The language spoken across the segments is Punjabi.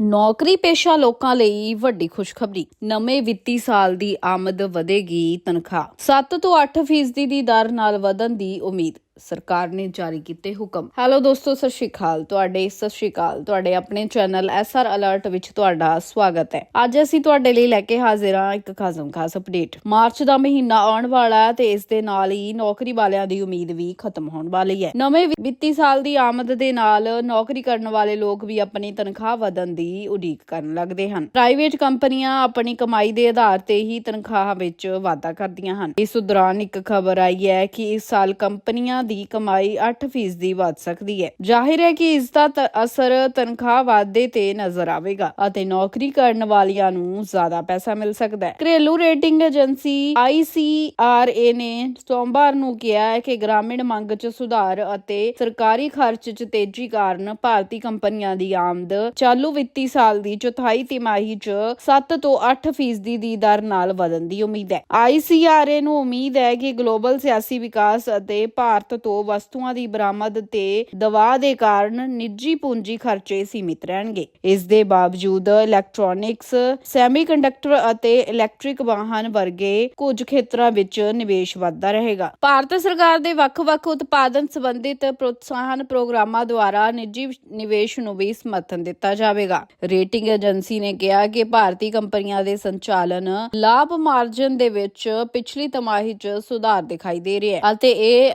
ਨੌਕਰੀ ਪੇਸ਼ਾ ਲੋਕਾਂ ਲਈ ਵੱਡੀ ਖੁਸ਼ਖਬਰੀ। ਨਵੇਂ ਵਿੱਤੀ ਸਾਲ ਦੀ ਆਮਦ ਵਧੇਗੀ ਤਨਖਾਹ। 7 ਤੋਂ 8% ਫੀਸਦੀ ਦੀ ਦਰ ਨਾਲ ਵਧਣ ਦੀ ਉਮੀਦ। ਸਰਕਾਰ ਨੇ ਜਾਰੀ ਕੀਤੇ ਹੁਕਮ। ਹੈਲੋ ਦੋਸਤੋ, ਸਤਿ ਸ਼੍ਰੀ ਅਕਾਲ। ਤੁਹਾਡੇ ਸਤਿ ਸ਼੍ਰੀ ਅਕਾਲ। ਤੁਹਾਡੇ ਆਪਣੇ ਚੈਨਲ ਐਸਆਰ ਅਲਰਟ ਵਿੱਚ ਤੁਹਾਡਾ ਸਵਾਗਤ ਹੈ। ਅੱਜ ਅਸੀਂ ਤੁਹਾਡੇ ਲਈ ਲੈ ਕੇ ਹਾਜ਼ਰ ਹਾਂ ਇੱਕ ਖਾਸਮ ਖਾਸ ਅਪਡੇਟ। ਮਾਰਚ ਦਾ ਮਹੀਨਾ ਆਉਣ ਵਾਲਾ ਹੈ ਤੇ ਇਸ ਦੇ ਨਾਲ ਹੀ ਨੌਕਰੀ ਵਾਲਿਆਂ ਦੀ ਉਮੀਦ ਵੀ ਖਤਮ ਹੋਣ ਵਾਲੀ ਹੈ। ਨਵੇਂ ਵਿੱਤੀ ਸਾਲ ਦੀ ਆਮਦ ਦੇ ਨਾਲ ਨੌਕਰੀ ਕਰਨ ਵਾਲੇ ਲੋਕ ਵੀ ਆਪਣੀ ਤਨਖਾਹ ਵਧਣ ਦੀ ਉਡੀਕ ਕਰਨ ਲੱਗਦੇ ਹਨ। ਪ੍ਰਾਈਵੇਟ ਕੰਪਨੀਆਂ ਆਪਣੀ ਕਮਾਈ ਦੇ ਆਧਾਰ ਤੇ ਹੀ ਤਨਖਾਹਾਂ ਵਿੱਚ ਵਾਧਾ ਕਰਦੀਆਂ ਹਨ। ਇਸ ਦੌਰਾਨ ਇੱਕ ਖਬਰ ਆਈ ਹੈ ਕਿ ਇਸ ਸਾਲ ਕੰਪਨੀਆਂ ਦੀ ਕਮਾਈ 8% ਵੱਧ ਸਕਦੀ ਹੈ। ਜ਼ਾਹਿਰ ਹੈ ਕਿ ਇਸ ਦਾ ਅਸਰ ਤਨਖਾਹ ਵਾਧੇ ਤੇ ਨਜ਼ਰ ਆਵੇਗਾ ਅਤੇ ਨੌਕਰੀ ਕਰਨ ਵਾਲਿਆਂ ਨੂੰ ਜ਼ਿਆਦਾ ਪੈਸਾ ਮਿਲ ਸਕਦਾ ਹੈ। ਘਰੇਲੂ ਰੇਟਿੰਗ ਏਜੰਸੀ ICRA ਨੇ ਸੋਮਵਾਰ ਨੂੰ ਕਿਹਾ ਹੈ ਕਿ ਗ੍ਰਾਮੀਣ ਮੰਗ 'ਚ ਸੁਧਾਰ ਅਤੇ ਸਰਕਾਰੀ ਖਰਚ 'ਚ ਤੇਜ਼ੀ ਕਾਰਨ ਭਾਰਤੀ ਕੰਪਨੀਆਂ ਦੀ ਆਮਦ ਚਾਲੂ ਵਿੱਤੀ ਸਾਲ ਦੀ ਚੌਥਾਈ ਤਿਮਾਹੀ 'ਚ 7 ਤੋਂ 8% ਫੀਸਦੀ ਦੀ ਦਰ ਨਾਲ ਵਧਣ ਦੀ ਉਮੀਦ ਹੈ। ICRA ਨੂੰ ਉਮੀਦ ਹੈ ਕਿ ਗਲੋਬਲ ਸਿਆਸੀ ਵਿਕਾਸ ਅਤੇ ਭਾਰਤ ਤੋਂ ਵਸਤੂਆਂ ਦੀ ਬਰਾਮਦ ਤੇ ਦਬਾਅ ਦੇ ਕਾਰਨ ਨਿੱਜੀ ਪੂੰਜੀ ਖਰਚੇ ਸੀਮਿਤ ਰਹਿਣਗੇ। ਇਸ ਦੇ ਬਾਵਜੂਦ ਇਲੈਕਟ੍ਰੋਨਿਕਸ, ਸੈਮੀਕੰਡਕਟਰ ਅਤੇ ਇਲੈਕਟ੍ਰਿਕ ਵਾਹਨ ਵਰਗੇ ਕੁਝ ਖੇਤਰਾਂ ਵਿੱਚ ਨਿਵੇਸ਼ ਵਧਦਾ ਰਹੇਗਾ। ਭਾਰਤ ਸਰਕਾਰ ਦੇ ਵੱਖ-ਵੱਖ ਉਤਪਾਦਨ ਸੰਬੰਧਿਤ ਪ੍ਰੋਤਸਾਹਨ ਪ੍ਰੋਗਰਾਮਾਂ ਦੁਆਰਾ ਨਿੱਜੀ ਨਿਵੇਸ਼ ਨੂੰ ਵੀ ਸਮਰਥਨ ਦਿੱਤਾ ਜਾਵੇਗਾ। ਰੇਟਿੰਗ ਏਜੰਸੀ ਨੇ ਕਿਹਾ ਕਿ ਭਾਰਤੀ ਕੰਪਨੀਆਂ ਦੇ ਸੰਚਾਲਨ ਲਾਭ ਮਾਰਜਨ ਦੇ ਵਿੱਚ ਪਿਛਲੀ ਤਿਮਾਹੀ 'ਚ ਸੁਧਾਰ ਦਿਖਾਈ ਦੇ ਰਿਹਾ ਹੈ ਅਤੇ ਇਹ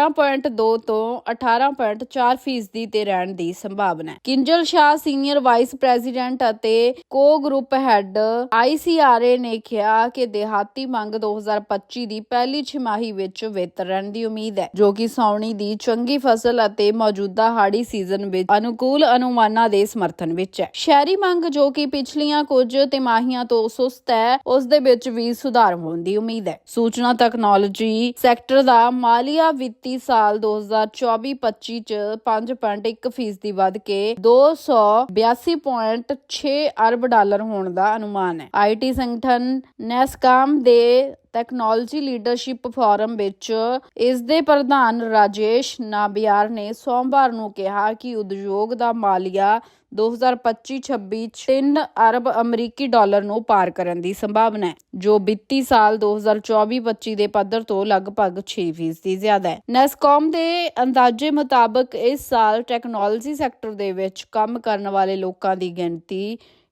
18.2 ਤੋਂ 18.4 ਫੀਸਦੀ ਤੇ ਰਹਿਣ ਦੀ ਸੰਭਾਵਨਾ ਹੈ। Kinjal Shah senior vice president ਅਤੇ ਕੋ ਗਰੁੱਪ ਹੈੱਡ ICRA ਨੇ ਕਿਹਾ ਕਿ ਦਿਹਾਤੀ ਮੰਗ 2025 ਦੀ ਪਹਿਲੀ ਛਿਮਾਹੀ ਵਿੱਚ ਬਿਹਤਰ ਦੀ ਉਮੀਦ ਹੈ, ਜੋ ਕਿ ਸਾਉਣੀ ਦੀ ਚੰਗੀ ਫਸਲ ਅਤੇ ਮੌਜੂਦਾ ਹਾੜੀ ਸੀਜ਼ਨ ਵਿੱਚ ਅਨੁਕੂਲ ਅਨੁਮਾਨਾਂ ਦੇ ਸਮਰਥਨ ਵਿੱਚ ਹੈ। ਸ਼ਹਿਰੀ ਮੰਗ ਜੋ ਕਿ ਪਿਛਲੀਆਂ ਕੁਝ ਤਿਮਾਹੀਆਂ ਤੋਂ ਸੁਸਤ ਹੈ, ਉਸ ਦੇ ਵਿੱਚ ਵੀ ਸੁਧਾਰ ਹੋਣ ਦੀ ਉਮੀਦ ਹੈ। ਸੂਚਨਾ ਤਕਨਾਲੋਜੀ ਸੈਕਟਰ ਦਾ ਮਾਲੀਆ ਵਿੱਤੀ ਸਾਲ 2024-25 ਚ 5.1 ਫੀਸਦੀ ਵਧ ਕੇ 282.6 ਅਰਬ ਡਾਲਰ ਹੋਣ ਦਾ ਅਨੁਮਾਨ ਹੈ। ਆਈਟੀ ਸੰਗਠਨ ਨੈਸਕਾਮ ਦੇ ਟੈਕਨੋਲੋਜੀ ਲੀਡਰਸ਼ਿਪ ਫੋਰਮ ਵਿੱਚ ਇਸ ਦੇ ਪ੍ਰਧਾਨ ਰਾਜੇਸ਼ ਨਾਬਿਆਰ ਨੇ ਸੋਮਵਾਰ ਨੂੰ ਕਿਹਾ ਕਿ ਉਦਯੋਗ ਦਾ ਮਾਲੀਆ 2025-26 3 ਅਰਬ ਅਮਰੀਕੀ ਡਾਲਰ ਨੂੰ ਪਾਰ ਕਰਨ ਦੀ ਸੰਭਾਵਨਾ ਹੈ, ਜੋ ਵਿੱਤੀ ਸਾਲ 2024-25 ਦੇ ਪੱਧਰ ਤੋਂ ਲਗਭਗ 6% ਜ਼ਿਆਦਾ ਹੈ। ਨੈਸਕੋਮ ਦੇ ਅੰਦਾਜ਼ੇ ਮੁਤਾਬਕ ਇਸ ਸਾਲ ਟੈਕਨੋਲੋਜੀ ਸੈਕਟਰ ਦੇ ਵਿੱਚ ਕੰਮ ਕਰਨ ਵਾਲੇ ਲੋਕਾਂ ਦੀ ਗਿਣਤੀ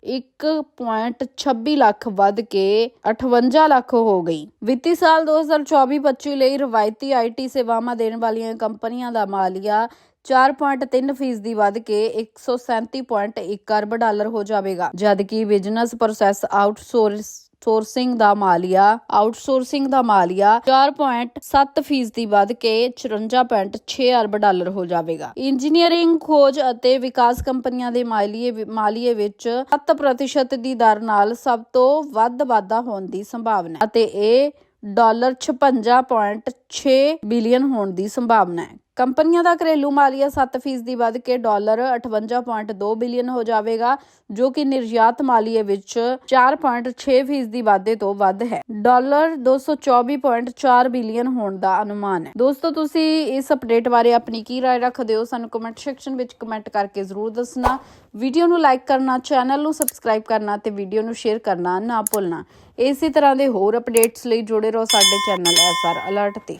1.26 ਲੱਖ ਵੱਧ ਕੇ 58 ਲੱਖ ਹੋ ਗਈ। ਵਿੱਤੀ ਸਾਲ 2024-25 ਲਈ ਰਵਾਇਤੀ ਆਈਟੀ ਸੇਵਾਵਾਂ ਦੇਣ ਵਾਲੀਆਂ ਕੰਪਨੀਆਂ ਦਾ ਮਾਲੀਆ 4.3 ਫੀਸਦੀ ਵੱਧ ਕੇ 137.1 ਅਰਬ ਡਾਲਰ ਹੋ ਜਾਵੇਗਾ, ਜਦਕਿ ਬਿਜ਼ਨਸ ਪ੍ਰੋਸੈਸ ਆਊਟਸੋਰਸ ਸੋਰਸਿੰਗ ਦਾ ਮਾਲੀਆ ਆਊਟਸੋਰਸਿੰਗ ਦਾ ਮਾਲੀਆ 4.7 ਫੀਸਦੀ ਵੱਧ ਕੇ 54.6 ਅਰਬ ਡਾਲਰ ਹੋ ਜਾਵੇਗਾ। ਇੰਜੀਨੀਅਰਿੰਗ ਖੋਜ ਅਤੇ ਵਿਕਾਸ ਕੰਪਨੀਆਂ ਦੇ ਮਾਲੀਏ ਮਾਲੀਏ ਵਿੱਚ 7% ਦੀ ਦਰ ਨਾਲ ਸਭ ਤੋਂ ਵੱਧ ਵਾਧਾ ਹੋਣ ਦੀ ਸੰਭਾਵਨਾ ਹੈ ਅਤੇ ਇਹ ਡਾਲਰ 56.6 ਬਿਲੀਅਨ ਹੋਣ ਦੀ ਸੰਭਾਵਨਾ ਹੈ। ਕੰਪਨੀਆਂ ਦਾ ਘਰੇਲੂ ਮਾਲੀਆ 7% ਦੀ ਵੱਧ ਕੇ ਡਾਲਰ 58.2 ਬਿਲੀਅਨ ਹੋ ਜਾਵੇਗਾ ਜੋ ਕਿ ਨਿਰਯਾਤ ਮਾਲੀਏ ਵਿੱਚ 4.6% ਦੀ ਵਾਧੇ ਤੋਂ ਵੱਧ ਹੈ ਡਾਲਰ 224.4 ਬਿਲੀਅਨ ਹੋਣ ਦਾ ਅਨੁਮਾਨ ਹੈ ਦੋਸਤੋ ਤੁਸੀਂ ਇਸ ਅਪਡੇਟ ਬਾਰੇ ਆਪਣੀ ਕੀ رائے ਰੱਖਦੇ ਹੋ ਸਾਨੂੰ ਕਮੈਂਟ ਸੈਕਸ਼ਨ ਵਿੱਚ ਕਮੈਂਟ ਕਰਕੇ ਜ਼ਰੂਰ ਦੱਸਣਾ ਵੀਡੀਓ ਨੂੰ ਲਾਈਕ ਕਰਨਾ ਚੈਨਲ ਨੂੰ ਸਬਸਕ੍ਰਾਈਬ ਕਰਨਾ ਤੇ ਵੀਡੀਓ ਨੂੰ ਸ਼ੇਅਰ ਕਰਨਾ ਨਾ ਭੁੱਲਣਾ ਇਸੇ ਤਰ੍ਹਾਂ ਦੇ ਹੋਰ ਅਪਡੇਟਸ ਲਈ ਜੁੜੇ ਰਹੋ ਸਾਡੇ ਚੈਨਲ ਐਸਆਰ ਅਲਰਟ ਤੇ